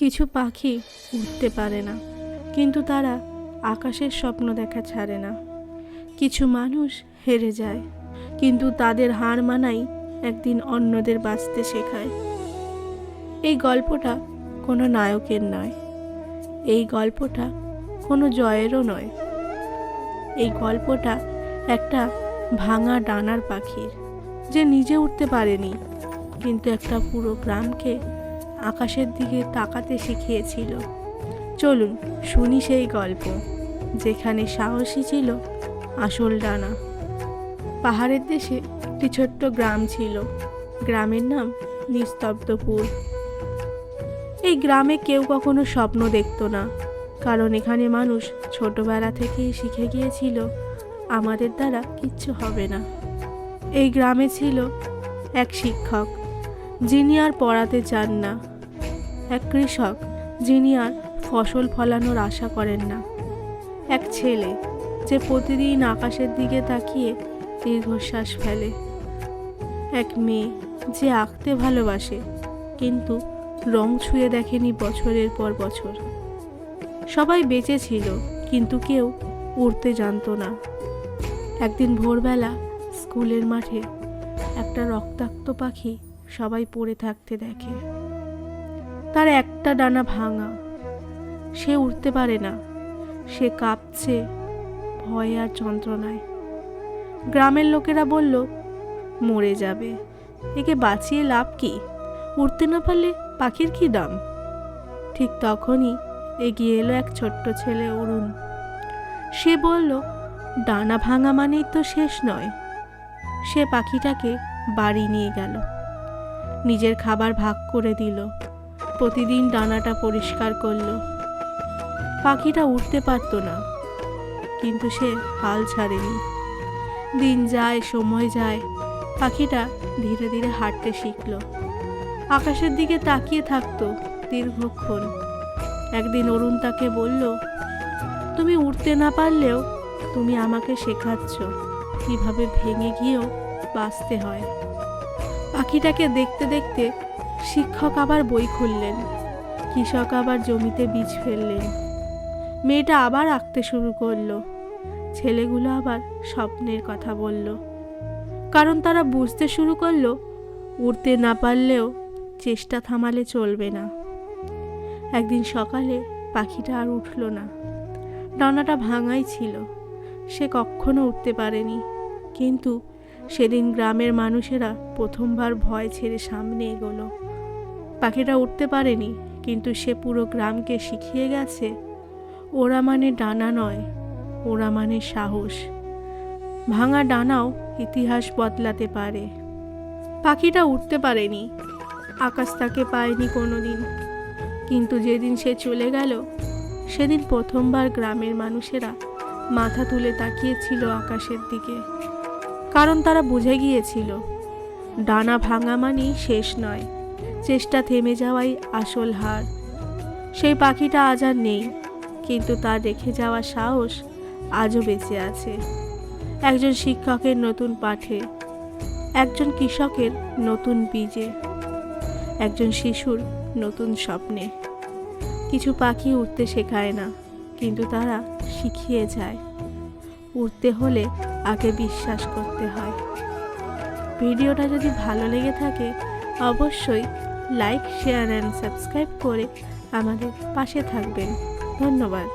কিছু পাখি উঠতে পারে না, কিন্তু তারা আকাশের স্বপ্ন দেখা ছাড়ে না। কিছু মানুষ হেরে যায়, কিন্তু তাদের হার মানাই একদিন অন্যদের বাঁচতে শেখায়। এই গল্পটা কোনো নায়কের নয়, এই গল্পটা কোনো জয়েরও নয়। এই গল্পটা একটা ভাঙা ডানার পাখির, যে নিজে উঠতে পারেনি, কিন্তু একটা পুরো গ্রামকে আকাশের দিকে তাকাতে শিখিয়েছিল। চলুন শুনি সেই গল্প, যেখানে সাহসী ছিল আসল ডানা। পাহাড়ের দেশে একটি ছোট্ট গ্রাম ছিল। গ্রামের নাম নিস্তব্ধপুর। এই গ্রামে কেউ কখনো স্বপ্ন দেখতো না, কারণ এখানে মানুষ ছোটবেলা থেকেই শিখে গিয়েছিল, আমাদের দ্বারা কিচ্ছু হবে না। এই গ্রামে ছিল এক শিক্ষক, যিনি আর পড়াতে চান না। এক কৃষক যিনি আর ফসল ফলানোর আশা করেন না। এক ছেলে যে প্রতিদিন আকাশের দিকে তাকিয়ে দীর্ঘশ্বাস ফেলে। এক মেয়ে যে আঁকতে ভালোবাসে, কিন্তু রং ছুঁয়ে দেখেনি বছরের পর বছর। সবাই বেঁচে ছিল, কিন্তু কেউ উড়তে জানতো না। একদিন ভোরবেলা স্কুলের মাঠে একটা রক্তাক্ত পাখি সবাই পড়ে থাকতে দেখে। তার একটা ডানা ভাঙা। সে উঠতে পারে না। সে কাঁপছে, ভয় আর যন্ত্রণায়। গ্রামের লোকেরা বলল, মরে যাবে। একে বাঁচিয়ে লাভ কি? উঠতে না পারলে পাখির কি দাম? ঠিক তখনই এগিয়ে এলো এক ছোট্ট ছেলে অরুণ। সে বলল, ডানা ভাঙা মানেই তো শেষ নয়। সে পাখিটাকে বাড়ি নিয়ে গেল। নিজের খাবার ভাগ করে দিল। প্রতিদিন ডানাটা পরিষ্কার করল। পাখিটা উঠতে পারতো না, কিন্তু সে হাল ছাড়েনি। দিন যায়, সময় যায়, পাখিটা ধীরে ধীরে হাঁটতে শিখল। আকাশের দিকে তাকিয়ে থাকতো দীর্ঘক্ষণ। একদিন অরুণ তাকে বলল, তুমি উঠতে না পারলেও তুমি আমাকে শেখাচ্ছ কীভাবে ভেঙে গিয়েও বাঁচতে হয়। পাখিটাকে দেখতে দেখতে শিক্ষক আবার বই খুললেন, কৃষক আবার জমিতে বীজ ফেললেন। মেয়েটা আবার আঁকতে শুরু করল, ছেলেগুলো আবার স্বপ্নের কথা বলল। কারণ তারা বুঝতে শুরু করল, উড়তে না পারলেও চেষ্টা থামালে চলবে না। একদিন সকালে পাখিটা আর উঠল না। ডানাটা ভাঙাই ছিল, সে কখনো উঠতে পারেনি। কিন্তু সেদিন গ্রামের মানুষেরা প্রথমবার ভয় ছেড়ে সামনে এগোলো। পাখিটা উঠতে পারেনি, কিন্তু সে পুরো গ্রামকে শিখিয়ে গেছে। ওরা মানে ডানা নয়, ওরা মানে সাহস। ভাঙা ডানাও ইতিহাস বদলাতে পারে। পাখিটা উঠতে পারেনি, আকাশ তাকে পায়নি কোনো দিন কিন্তু যেদিন সে চলে গেল, সেদিন প্রথমবার গ্রামের মানুষেরা মাথা তুলে তাকিয়েছিল আকাশের দিকে। কারণ তারা বুঝে গিয়েছিল, ডানা ভাঙা মানেই শেষ নয়। চেষ্টা থেমে যাওয়াই আসল হার। সেই পাখিটা আজ আর নেই, কিন্তু তার রেখে যাওয়া সাহস আজও বেঁচে আছে। একজন শিক্ষকের নতুন পাঠে, একজন কৃষকের নতুন বীজে, একজন শিশুর নতুন স্বপ্নে। কিছু পাখি উঠতে শেখায় না, কিন্তু তারা শিখিয়ে যায়। উঠতে হলে আগে বিশ্বাস করতে হয়। ভিডিওটা যদি ভালো লেগে থাকে, অবশ্যই লাইক শেয়ার অ্যান্ড সাবস্ক্রাইব করে আমাদের পাশে থাকবেন। ধন্যবাদ।